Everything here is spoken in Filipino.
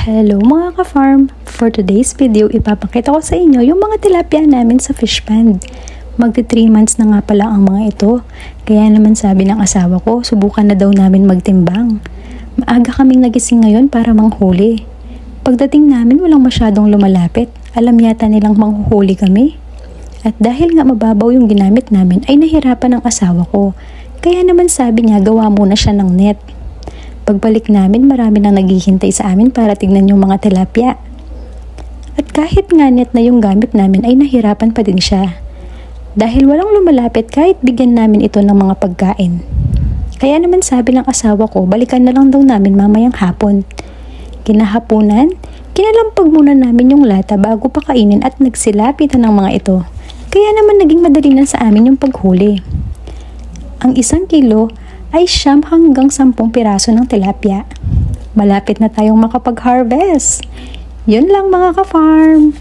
Hello mga ka-farm! For today's video, ipapakita ko sa inyo yung mga tilapia namin sa fish pond. Magti 3 months na nga pala ang mga ito. Kaya naman sabi ng asawa ko, subukan na daw namin magtimbang. Maaga kaming nagising ngayon para manghuli. Pagdating namin walang masyadong lumalapit. Alam yata nilang manghuhuli kami. At dahil nga mababaw yung ginamit namin ay nahirapan ang asawa ko. Kaya naman sabi niya gawa muna siya ng net. Pagbalik namin, marami nang naghihintay sa amin para tignan yung mga tilapia. At kahit nga net na yung gamit namin ay nahirapan pa din siya. Dahil walang lumalapit kahit bigyan namin ito ng mga pagkain. Kaya naman sabi ng asawa ko, balikan na lang daw namin mamayang hapon. Kinahaponan, kinalampag muna namin yung lata bago pa kainin at nagsilapitan ng mga ito. Kaya naman naging madali na sa amin yung paghuli. Ang isang kilo ay siyam hanggang sampung piraso ng tilapia. Malapit na tayong makapag-harvest. Yun lang mga ka-farm.